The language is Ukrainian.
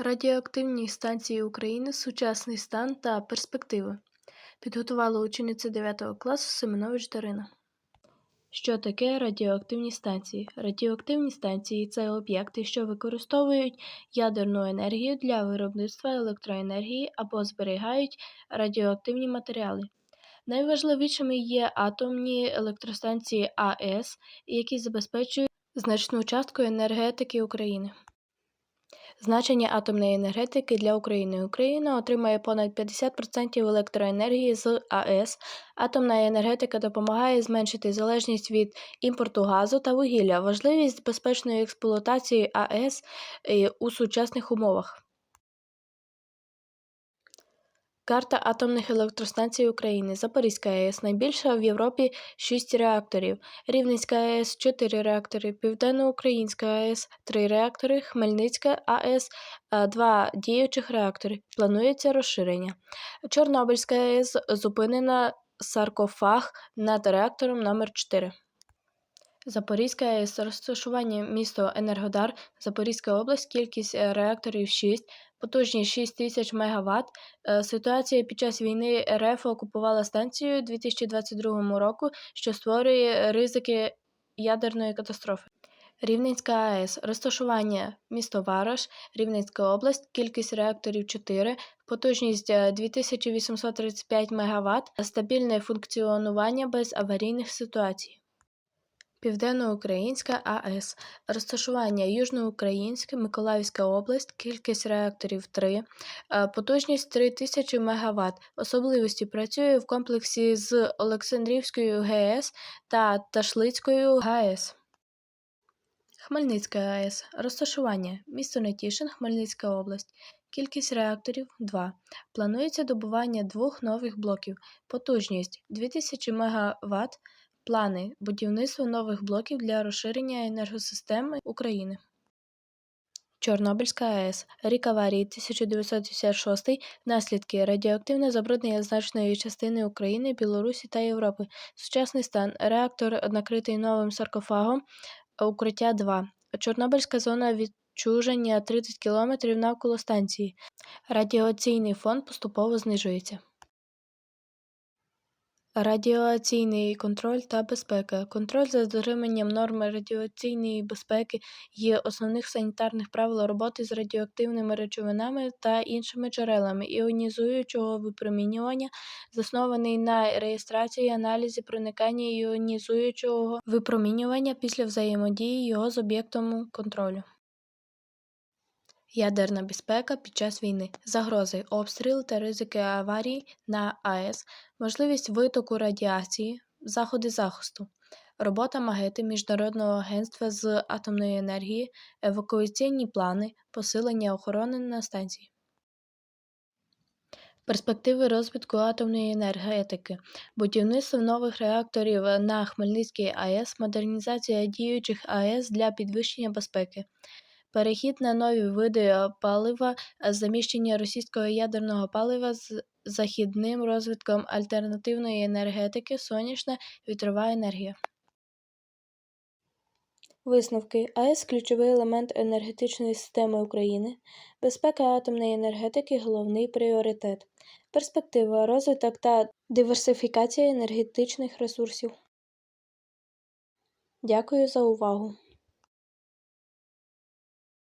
Радіоактивні станції України сучасний стан та перспективи. Підготувала учениця 9 класу Семенович Дарина. Що таке радіоактивні станції? Радіоактивні станції це об'єкти, що використовують ядерну енергію для виробництва електроенергії або зберігають радіоактивні матеріали. Найважливішими є атомні електростанції АЕС, які забезпечують значну частку енергетики України. Значення атомної енергетики для України. Україна отримає понад 50% електроенергії з АЕС. Атомна енергетика допомагає зменшити залежність від імпорту газу та вугілля, важливість безпечної експлуатації АЕС е, у сучасних умовах. Карта атомних електростанцій України. Запорізька АЕС найбільша в Європі 6 реакторів. Рівненська АЕС 4 реактори, Південноукраїнська АЕС 3 реактори, Хмельницька АЕС 2 діючих реактори. Планується розширення. Чорнобильська АЕС зупинена саркофаг над реактором номер 4 Запорізька АЕС розташування місто Енергодар, Запорізька область, кількість е, реакторів 6, потужність 6 тисяч МВт. Е, ситуація під час війни РФ окупувала станцію 2022 року, що створює ризики ядерної катастрофи. Рівненська АЕС розташування місто Вараш, Рівненська область, кількість реакторів 4, потужність 2835 МВт, стабільне функціонування без аварійних ситуацій. Південноукраїнська АЕС, розташування Южноукраїнська, Миколаївська область, кількість реакторів 3, е, потужність 3000 МВт. Особливості працює в комплексі з Олександрівською ГЕС та Ташлицькою ГАЕС. Хмельницька АЕС. Розташування місто Нетішин, Хмельницька область. Кількість реакторів 2. Планується добування двох нових блоків. Потужність 2000 МВт. Плани будівництва нових блоків для розширення енергосистеми України. Чорнобильська АЕС. Рік аварії 1956. Наслідки радіоактивне забруднення значної частини України, Білорусі та Європи. Сучасний стан. Реактор накритий новим саркофагом. Укриття 2. Чорнобильська зона відчуження 30 км навколо станції. Радіаційний фон поступово знижується. Радіаційний контроль та безпека. Контроль за дотриманням норм радіаційної безпеки є основних санітарних правил роботи з радіоактивними речовинами та іншими джерелами іонізуючого випромінювання, заснований на реєстрації аналізі проникання іонізуючого випромінювання після взаємодії його з об'єктом контролю. Ядерна безпека під час війни, загрози, обстріл та ризики аварій на АЕС, можливість витоку радіації, заходи захисту, робота магети Міжнародного агентства з атомної енергії, евакуаційні плани, посилення охорони на станції. Перспективи розвитку атомної енергетики, будівництво нових реакторів на Хмельницькій АЕС, модернізація діючих АЕС для підвищення безпеки. Перехід на нові види е, палива, е, заміщення російського ядерного палива з західним розвитком альтернативної енергетики, сонячна вітрова енергія. Висновки АЕС ключовий елемент енергетичної системи України. Безпека атомної енергетики головний пріоритет. Перспектива, розвиток та диверсифікація енергетичних ресурсів. Дякую за увагу!